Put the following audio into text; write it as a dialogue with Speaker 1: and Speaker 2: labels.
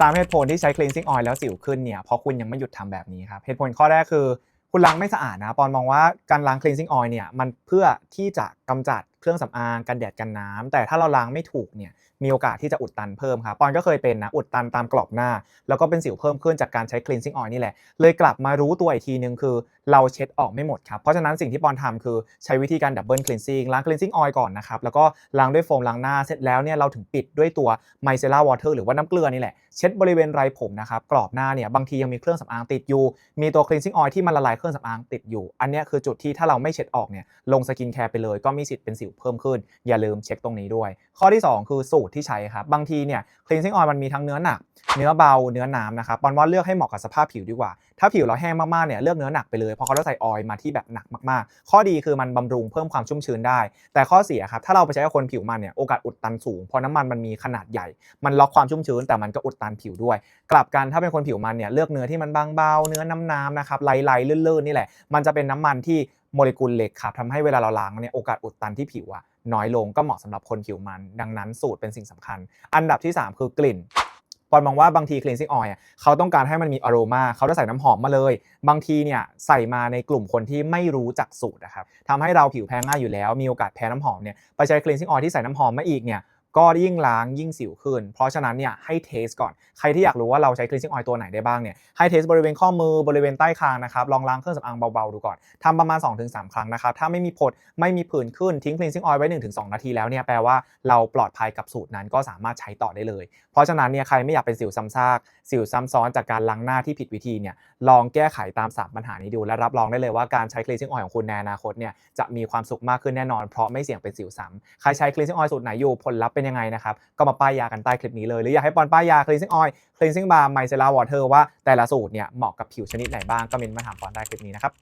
Speaker 1: สามเหตุผลที่ใช้ cleansing oil แล้วสิวขึ้นเนี่ยเพราะคุณยังไม่หยุดทำแบบนี้ครับเหตุผลข้อแรกคือ คุณล้างไม่สะอาดนะปอนมองว่าการล้าง cleansing oil เนี่ยมันเพื่อที่จะกำจัด เครื่องสำอางกันแดดกันน้ำแต่ถ้าเราล้างไม่ถูกเนี่ยมีโอกาสที่จะอุดตันเพิ่มครับปอนก็เคยเป็นนะอุดตันตามกรอบหน้า แล้วก็เป็นสิวเพิ่มขึ้นจากการใช้ cleansing oil นี่แหละเลยกลับมารู้ตัวอีกทีนึงคือเราเช็ดออกไม่หมดครับเพราะฉะนั้นสิ่งที่ปอนทำคือใช้วิธีการ double cleansing ล้าง cleansing oil ก่อนนะครับแล้วก็ล้างด้วยโฟมล้างหน้าเสร็จแล้วเนี่ยเราถึงปิดด้วยตัว micellar water หรือว่าน้ำเกลือนี่แหละเช็ดบริเวณไรผมนะครับกรอบหน้าเนี่ยบางทียังมีเครื่องสำอางติดอยู่ มีตัว cleansing oil ที่มันละลายเครื่องสำอางติดอยู่ อันนี้คือจุดที่ถ้าเราไม่เช็ดออกเนี่ยลงสกินแคร์ไปเลยก็มีสิทธิ์เป็นสิวเพิ่มขึ้น อย่าลืมเช็คตรงนี้ด้วย ข้อที่ 2 คือสูตรที่ใช้ครับ บางทีเนี่ย cleansing oil มันมีทั้งเนื้อหนัก เนื้อเบา เนื้อน้ำนะครับปอนว่าเลือกให้เหมาะกับสภาพผิวดีกว่า ถ้าผิวเราแห้งมากๆเนี่ยเลือกเนื้อหนักไปเลยเพราะเขาจะใส่ออยล์มาที่แบบหนักมากๆ ข้อดีคือมันบำรุงเพิ่มความชุ่มชื้นได้ แต่ข้อเสียครับถ้าเราไปใช้กับคนผิวมันเนี่ยโอกาสอุดตันสูงเพราะน้ำมันมันมีขนาดใหญ่ มันล็อกความชุ่มชื้นแต่มันก็อุดตันผิวด้วย กลับกันถ้าเป็นคนผิวมันเนี่ยเลือกเนื้อที่มันบางเบาเนื้อน้ำๆนะครับไหลๆลื่นๆนี่แหละมันจะเป็นน้ำมันที่ โมเลกุลเล็กครับทำให้เวลาเราล้างเนี่ยโอกาสอุดตันที่ผิวอะน้อยลงก็เหมาะสำหรับคนผิวมัน ดังนั้นสูตรเป็นสิ่งสำคัญ อันดับที่ 3 คือกลิ่นปอนมองว่าบางที cleansing oil เขาต้องการให้มันมีอโรมาเขาจะใส่น้ำหอมมาเลย บางทีเนี่ยใส่มาในกลุ่มคนที่ไม่รู้จักสูตรนะครับทำให้เราผิวแพ้ง่ายอยู่แล้ว มีโอกาสแพ้น้ำหอมเนี่ยไปใช้ cleansing oil ที่ใส่น้ำหอมมาอีกเนี่ย ก็ยิ่งล้างยิ่งสิวขึ้น เพราะฉะนั้นเนี่ยให้เทสก่อน ใครที่อยากรู้ว่าเราใช้ cleansing oil ตัวไหนได้บ้างเนี่ยให้เทสบริเวณข้อมือบริเวณใต้คางนะครับลองล้างเครื่องสำอางเบาๆดูก่อนทำประมาณ 2-3 ครั้งนะครับถ้าไม่มีผดไม่มีผื่นขึ้นทิ้ง cleansing oil ไว้ 1-2 นาทีแล้วเนี่ยแปลว่าเราปลอดภัยกับสูตรนั้นก็สามารถใช้ต่อได้เลย เพราะฉะนั้นเนี่ยใครไม่อยากเป็นสิวซ้ำซากสิวซ้ำซ้อนจากการล้างหน้าที่ผิดวิธีเนี่ยลองแก้ไขตาม3ปัญหานี้ดูและรับรองได้เลยว่าการใช้ cleansing oil ของคุณในอนาคตเนี่ยจะมีความสุขมากขึ้นแน่นอน เพราะไม่เสี่ยงเป็นสิวซ้ำใครใช้ cleansing oil สูตรไหนอยู่ผลลัพธ์เป็นยังไงนะครับ ก็มาป้ายยากันใต้คลิปนี้เลย หรืออยากให้ปอนป้ายยา cleansing oil cleansing bar micellar water ว่าแต่ละสูตรเนี่ยเหมาะกับผิวชนิดไหนบ้างก็เมนมาถามปอนได้คลิปนี้นะครับ